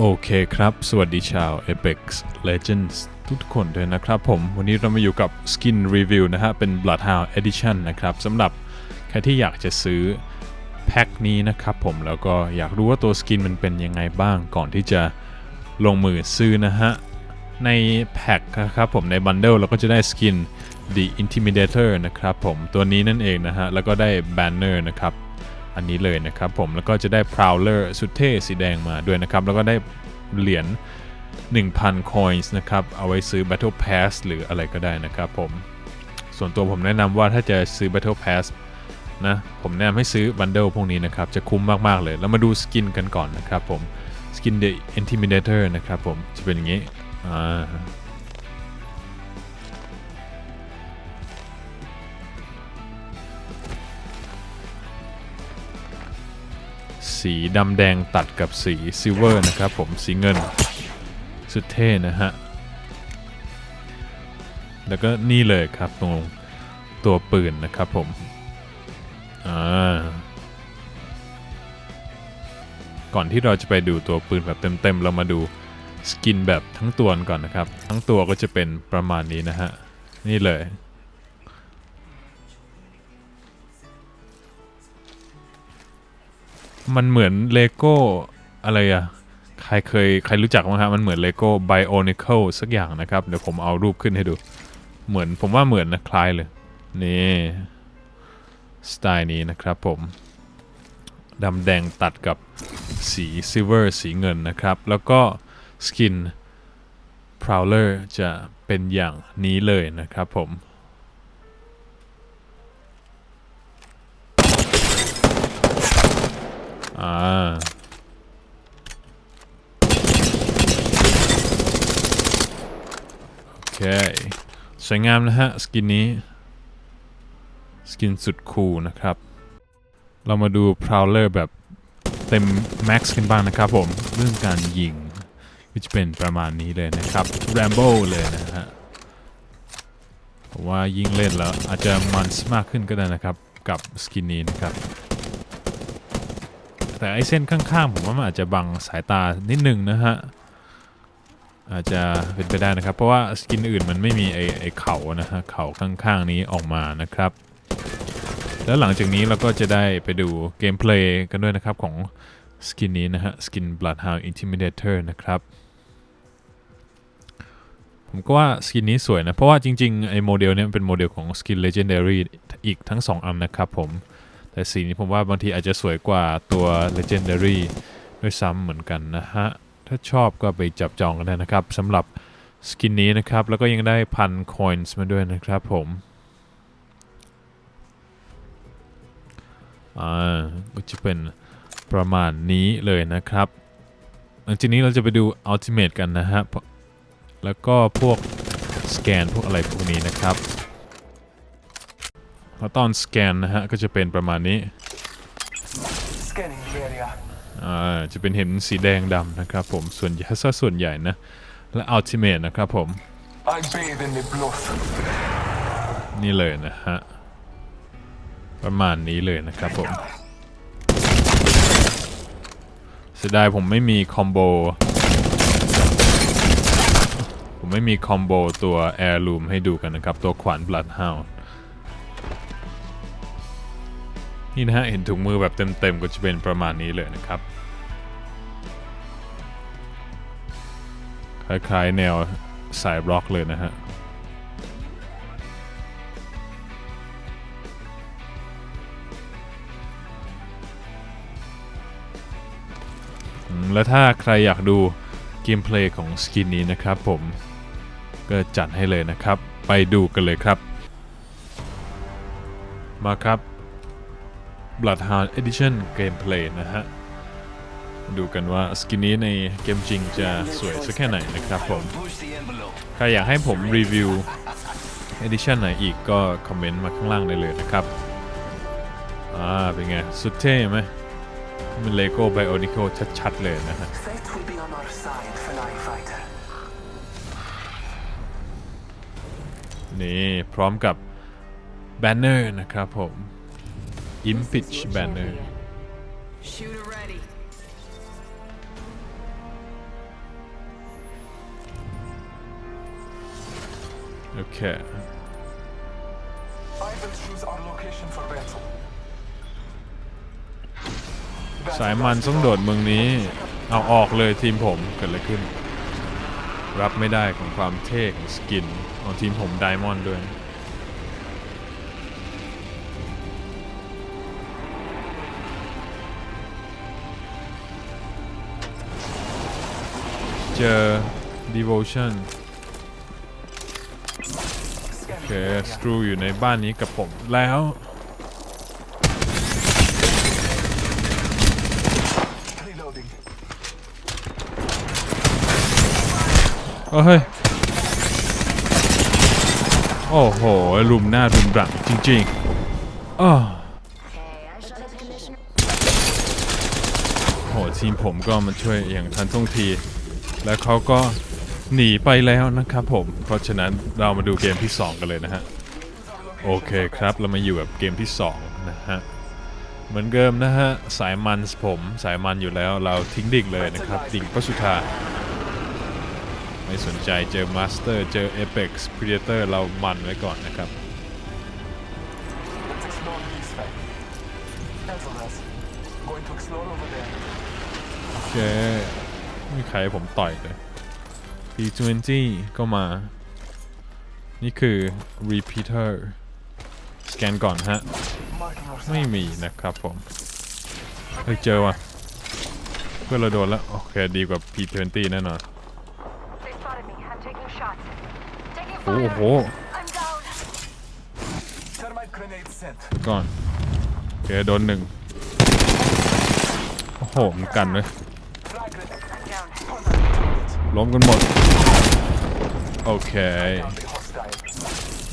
โอเคครับ สวัสดีชาว Apex Legends ทุกคนด้วยนะครับผม วันนี้เรามาอยู่กับ Skin Review นะฮะ เป็น Bloodhound Edition นะครับสำหรับใครที่อยากจะซื้อแพ็คนี้นะครับผม แล้วก็อยากรู้ว่าตัวสกินมันเป็นยังไงบ้างก่อนที่จะลงมือซื้อนะฮะ ในแพ็คนะครับผม ในบันเดิลเราก็จะได้สกิน The Intimidator นะครับผม ตัวนี้นั่นเองนะฮะ แล้วก็ได้ Banner นะครับ อันนี้เลยนะครับผมแล้วก็จะได้ Prowler สุดเท่สีแดงมาด้วยนะครับ แล้วก็ได้เหรียญ1,000 coins นะครับ เอาไว้ซื้อ Battle Pass หรืออะไรก็ได้นะครับผม ส่วนตัวผมแนะนำว่าถ้าจะซื้อ Battle Pass นะ ผมแนะนำให้ซื้อบันเดิลพวกนี้นะครับ จะคุ้มมาก ๆ เลย แล้วมาดูสกินกันก่อนนะครับผม สกิน The Intimidator นะครับผม จะเป็นอย่างนี้ อ่า สีดำแดงตัดกับสีซิลเวอร์นะครับผมสีเงิน สุดเท่นะฮะ แล้วก็นี่เลยครับตรงตัวปืนนะครับผม อ่า ก่อนที่เราจะไปดูตัวปืนแบบเต็มๆ เรามาดูสกินแบบทั้งตัวก่อนนะครับ ทั้งตัวก็จะเป็นประมาณนี้นะฮะ นี่เลย มันเหมือนเลโก้อะไรอะใครเคยใครรู้จักมั้งครับมันเหมือนเลโก้ไบโอนิเคิลสักอย่างนะครับ เดี๋ยวผมเอารูปขึ้นให้ดู เหมือนผมว่าเหมือนนะคล้ายเลย นี่ สไตล์นี้นะครับผมดำแดงตัดกับสีซิเวอร์สีเงินนะครับ แล้วก็สกิน Prowler จะเป็นอย่างนี้เลยนะครับผม อ่าโอเค สวยงามนะฮะ สกินนี้ สกินสุดคูลนะครับ เรามาดู Prowler แบบเต็มแม็กซ์กันบ้างนะครับผม เรื่องการยิงก็จะเป็นประมาณนี้เลยนะครับ Rambo เลยนะฮะผมว่ายิงเล่นแล้วอาจจะมันมากขึ้นก็ได้นะครับ กับสกินนี้นะครับ แต่ไอเส้นข้างๆผมว่ามันอาจจะบังสายตานิดนึงนะฮะ อาจจะเป็นไปได้นะครับ เพราะว่าสกินอื่นมันไม่มีไอไอเขานะฮะ เขาข้างๆนี้ออกมานะครับ แล้วหลังจากนี้เราก็จะได้ไปดูเกมเพลย์กันด้วยนะครับของสกินนี้นะฮะ สกิน Bloodhound Intimidator นะครับผมก็ว่าสกินนี้สวยนะ เพราะว่าจริงๆ ไอโมเดลเนี้ยมันเป็นโมเดลของสกิน Legendary อีกทั้ง 2 อันนะครับผม แต่สีนี้ผมว่าบางทีอาจจะสวยกว่าตัว Legendary ด้วยซ้ำเหมือนกันนะฮะ ถ้าชอบก็ไปจับจองกันได้นะครับสำหรับสกินนี้นะครับ แล้วก็ยังได้พันคอยน์มาด้วยนะครับผมอ่าก็จะเป็นประมาณนี้เลยนะครับหลังจากนี้เราจะไปดู Ultimate กันนะฮะ แล้วก็พวกสแกนพวกอะไรพวกนี้นะครับ แล้วตอนสแกนนะฮะก็จะเป็นประมาณนี้ Scanning the area. อ่าจะเป็นเห็นสีแดงดำนะครับผมส่วนใหญ่ซะส่วนใหญ่นะ และ Ultimate นะครับผม I bathe in the blood. นี่เลยนะฮะ ประมาณนี้เลยนะครับผมเสียดายผมไม่มีคอมโบ ผมไม่มีคอมโบตัว Air Loom ให้ดูกันนะครับ ตัวขวาน Bloodhound นี่นะฮะเห็นถุงมือแบบเต็มๆก็จะเป็นประมาณนี้เลยนะครับ คล้ายๆแนวสายบล็อกเลยนะฮะแล้วถ้าใครอยากดูเกมเพลย์ของสกินนี้นะครับผมก็จัดให้เลยนะครับ ไปดูกันเลยครับ มาครับ Bloodhound Edition Gameplay นะฮะ ดูกันว่าสกินนี้ในเกมจริงจะสวยสักแค่ไหนนะครับผม Push the envelope. ใครอยากให้ผมรีวิว Edition ไหนอีกก็คอมเมนต์มาข้างล่างได้เลยนะครับ อ่า เป็นไง สุดเท่ไหมมันเลโก้ไบโอนิโคชัดๆเลยนะฮะ Fate will be on our side, Fly Fighter. นี่ พร้อมกับแบนเนอร์นะครับผม Impeach Banner Okay. โอเค I will choose our location for battle. สายมันต้องโดดเมืองนี้ เอาออกเลยทีมผมเกิดอะไรขึ้น รับไม่ได้ของความเท่ของสกินของทีมผมไดมอนด์ด้วย เจอ devotion โอเคสตรูอยู่ในบ้านนี้กับผมแล้ว Reloading. เอ้ย โอ้โหรุมหน้ารุมหลังจริงๆอ้อโหทีมผมก็มาช่วยอย่างทันท่วงที แล้วเขาก็หนีไปแล้วนะครับผม เพราะฉะนั้นเรามาดูเกมที่ 2 กันเลยนะฮะ โอเคครับ เรามาอยู่กับเกมที่ 2 นะฮะ เหมือนเดิมนะฮะ สายมันผมสายมันอยู่แล้วเราทิ้งดิ่งเลยนะครับ ดิ่งก็สุดท้าไม่สนใจเจอมาสเตอร์เจอ Apex Predator เรามันไว้ก่อนนะครับ โอเค ไม่มีใครผมต่อยเลย P20 ก็มา นี่คือ repeater สแกนก่อนฮะ ไม่มีนะครับผม เฮ้ยเจอว่ะ เพื่อนเราโดนแล้ว โอเค ดีกว่า P20 แน่นอน โอ้โหก่อน โอเค โดนหนึ่ง โอ้โห มันกันเลย ล้มกันหมด โอเค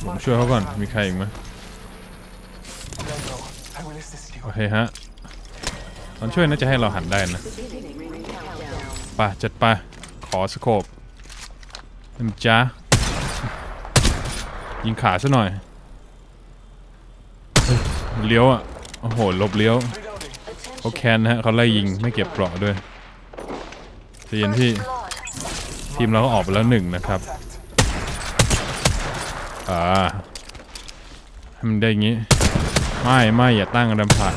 ผมช่วยเขาก่อน มีใครอีกไหมโอเคฮะ ตอนช่วยน่าจะให้เราหันได้นะไปจัดไปขอสโคปมันจ้ายิงขาซะหน่อยเลี้ยวอะ โอ้โหลบเลี้ยวเขาแคนนะฮะเขาไล่ยิงไม่เก็บเกราะด้วยใจะเย็นที่ ทีมเราก็ออกไปแล้วหนึ่งนะครับอ่าให้มันได้อย่างงี้ ไม่ไม่อย่าตั้งกรำผาด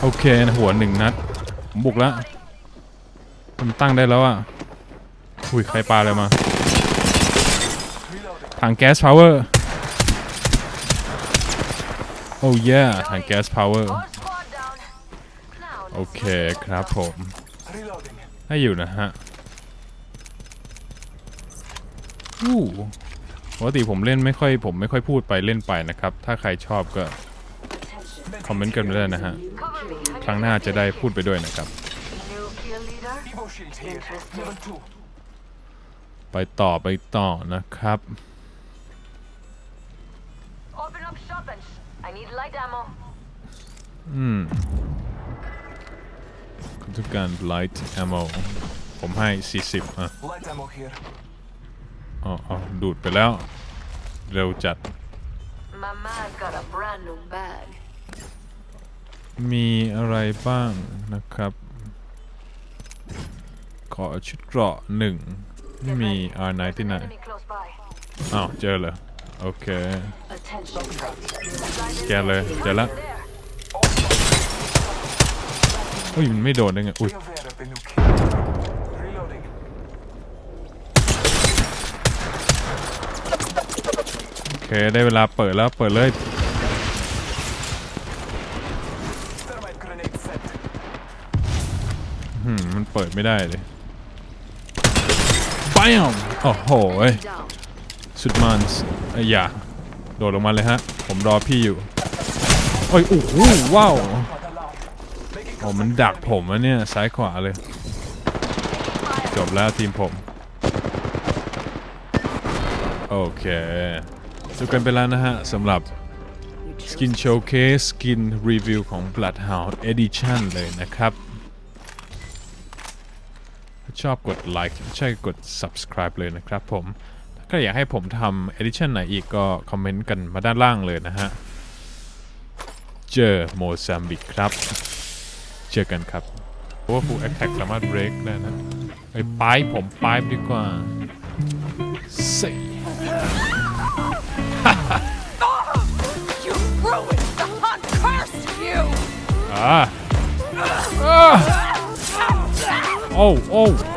โอเคนะหัวหนึ่งนัดผมบุกแล้วผมตั้งได้แล้วอะอุ้ยใครปาอะไรมาถังแก๊สพาวเวอร์โอ้ยถังแก๊สพาวเวอร์โอเคครับผมให้อยู่นะฮะ อู้ปกติผมเล่นไม่ค่อยผมไม่ค่อยพูดไปเล่นไปนะครับ ถ้าใครชอบก็คอมเมนต์กันมาได้นะฮะ cover me. I ครั้งหน้าจะได้พูดไปด้วยนะครับ New kill leader. Evo shield here. Level 2. ไปต่อไปต่อนะครับ Open up shop bench. I need light ammo. อืมคุณต้องการ light ammo ผมให้ 40 อะ Light ammo here. อ๋ออ๋อดูดไปแล้ว เร็วจัด My man got a brand new bag. มีอะไรบ้างนะครับ ขอชุดเกราะหนึ่งไม่มี R9 ที่ไหน Enemy close by. อ้าว เจอเหรอโอเค Attention. แกนเลย เจอแล้ว There. เฮ้ย มันไม่โดนได้ไง อุ้ย โอเค ได้เวลาเปิดแล้วเปิดเลย Thermite grenade sent. หืม มันเปิดไม่ได้เลยไปอะโอ้โหเอ้ย Down. สุดมันส์ไอ้ยาโดดลงมาเลยฮะ ผมรอพี่อยู่ โอ้ยโอ้โหว้าว Not allowed. Making โอ้มันดักผมอะเนี่ย ซ้ายขวาเลย จบแล้วทีมผม โอเคจบกันไปแล้วนะฮะสำหรับ Skin Showcase Skin Review ของ Bloodhound Edition เลยนะครับ ชอบกดไลค์ใช่กด subscribe เลยนะครับผม ถ้าอยากให้ผมทำ Edition ไหนอีกก็คอมเมนต์กันมาด้านล่างเลยนะฮะ เจอโมซัมบิกครับ เจอกันครับเพราะว่า full attack สามารถ break ได้นะไอ้ปายผมปายดีกว่า you ruined the hunt, curse you! Ah. ah. Oh, oh.